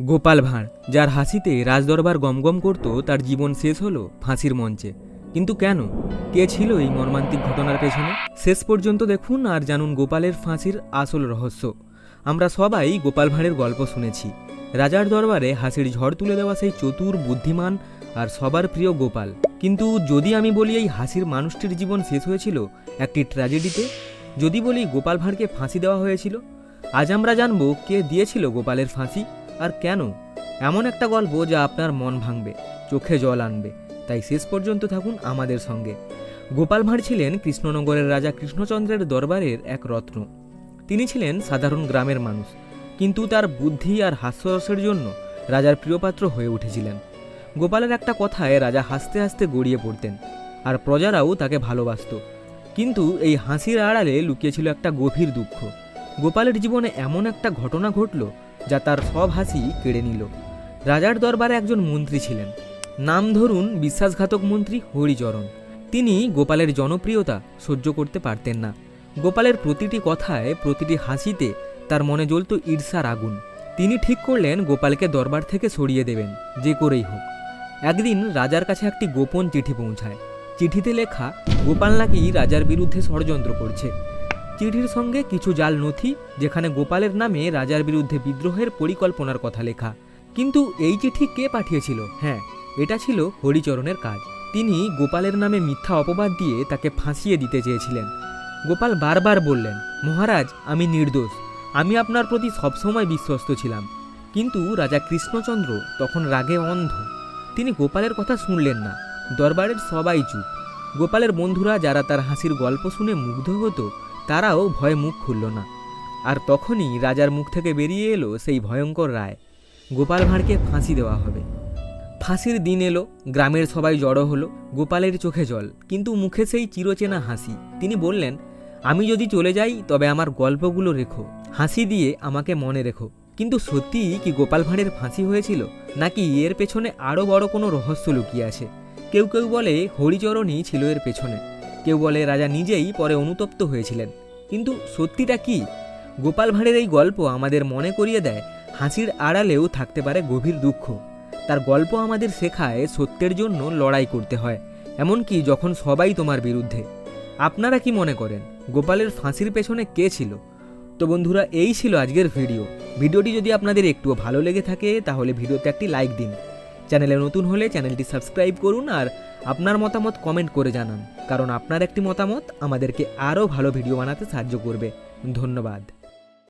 গোপাল ভাঁড়, যার হাসিতে রাজদরবার গমগম করত তার জীবন শেষ হলো ফাঁসির মঞ্চে। কিন্তু কেন? কে ছিল এই মর্মান্তিক ঘটনার পেছনে? শেষ পর্যন্ত দেখুন আর জানুন গোপালের ফাঁসির আসল রহস্য। আমরা সবাই গোপাল ভাঁড়ের গল্প শুনেছি। রাজার দরবারে হাসির ঝড় তুলে দেওয়া সেই চতুর বুদ্ধিমান আর সবার প্রিয় গোপাল। কিন্তু যদি আমি বলি এই হাসির মানুষটির জীবন শেষ হয়েছিল একটি ট্র্যাজেডিতে? যদি বলি গোপাল ভাঁড়কে ফাঁসি দেওয়া হয়েছিল? আজ আমরা জানব কে দিয়েছিল গোপালের ফাঁসি। আর কেন? এমন একটা গল্প যা আপনার মন ভাঙবে, চোখে জল আনবে। তাই শেষ পর্যন্ত থাকুন আমাদের সঙ্গে। গোপাল ভাঁড় ছিলেন কৃষ্ণনগরের রাজা কৃষ্ণচন্দ্রের দরবারের এক রত্ন। তিনি ছিলেন সাধারণ গ্রামের মানুষ, কিন্তু তার বুদ্ধি আর হাস্যরসের জন্য রাজার প্রিয়পাত্র হয়ে উঠেছিলেন। গোপালের একটা কথায় রাজা হাসতে হাসতে গড়িয়ে পড়তেন, আর প্রজারাও তাকে ভালোবাসত। কিন্তু এই হাসির আড়ালে লুকিয়েছিল একটা গভীর দুঃখ। গোপালের জীবনে এমন একটা ঘটনা ঘটল যা তার সব হাসি কেড়ে নিল। রাজার দরবারে একজন মন্ত্রী ছিলেন। নাম ধরুন বিশ্বাসঘাতক মন্ত্রী হরিচরণ। তিনি গোপালের জনপ্রিয়তা সহ্য করতে পারতেন না। গোপালের প্রতিটি কথায়, প্রতিটি হাসিতে তার মনে জ্বলত ঈর্ষার আগুন। তিনি ঠিক করলেন গোপালকে দরবার থেকে সরিয়ে দেবেন, যে করেই হোক। একদিন রাজার কাছে একটি গোপন চিঠি পৌঁছায়। চিঠিতে লেখা, গোপাল নাকি রাজার বিরুদ্ধে ষড়যন্ত্র করছে। চিঠির সঙ্গে কিছু জাল নথি, যেখানে গোপালের নামে রাজার বিরুদ্ধে বিদ্রোহের পরিকল্পনার কথা লেখা। কিন্তু এই চিঠি কে পাঠিয়েছিল? হ্যাঁ এটা ছিল হরিচরণের কাজ। তিনি গোপালের নামে মিথ্যা অপবাদ দিয়ে তাকে ফাঁসিয়ে দিতে চেয়েছিলেন। গোপাল বারবার বললেন, মহারাজ, আমি নির্দোষ। আমি আপনার প্রতি সবসময় বিশ্বস্ত ছিলাম। কিন্তু রাজা কৃষ্ণচন্দ্র তখন রাগে অন্ধ। তিনি গোপালের কথা শুনলেন না। দরবারের সবাই চুপ। গোপালের বন্ধুরা যারা তার হাসির গল্প শুনে মুগ্ধ হতো তারাও ভয়ে মুখ খুলল না। আর তখনই রাজার মুখ থেকে বেরিয়ে এলো সেই ভয়ঙ্কর রায়। গোপাল ভাঁড়কে ফাঁসি দেওয়া হবে। ফাঁসির দিন এলো, গ্রামের সবাই জড়ো হলো, গোপালের চোখে জল, কিন্তু মুখে সেই চিরচেনা হাসি। তিনি বললেন, আমি যদি চলে যাই, তবে আমার গল্পগুলো রেখো। হাসি দিয়ে আমাকে মনে রেখো। কিন্তু সত্যিই কি গোপাল ভাঁড়ের ফাঁসি হয়েছিল? নাকি এর পেছনে আরও বড় কোনো রহস্য লুকিয়ে আছে? কেউ কেউ বলে হরিচরণই ছিল এর পেছনে। কেউ বলে রাজা নিজেই পরে অনুতপ্ত হয়েছিলেন। কিন্তু সত্যিটা কি? গোপাল ভাঁড়ের এই গল্প আমাদের মনে করিয়ে দেয়, হাসির আড়ালেও থাকতে পারে গভীর দুঃখ। তার গল্প আমাদের শেখায় সত্যের জন্য লড়াই করতে হয়, এমনকি যখন সবাই তোমার বিরুদ্ধে। আপনারা কি মনে করেন, গোপালের ফাঁসির পেছনে কে ছিল? তো বন্ধুরা, এই ছিল আজকের ভিডিও। ভিডিওটি যদি আপনাদের একটুও ভালো লেগে থাকে, তাহলে ভিডিওতে একটি লাইক দিন। চ্যানেলে নতুন হলে চ্যানেলটি সাবস্ক্রাইব করুন আর আপনার মতামত কমেন্ট করে জানান, কারণ আপনার একটি মতামত আমাদেরকে আরও ভালো ভিডিও বানাতে সাহায্য করবে। ধন্যবাদ।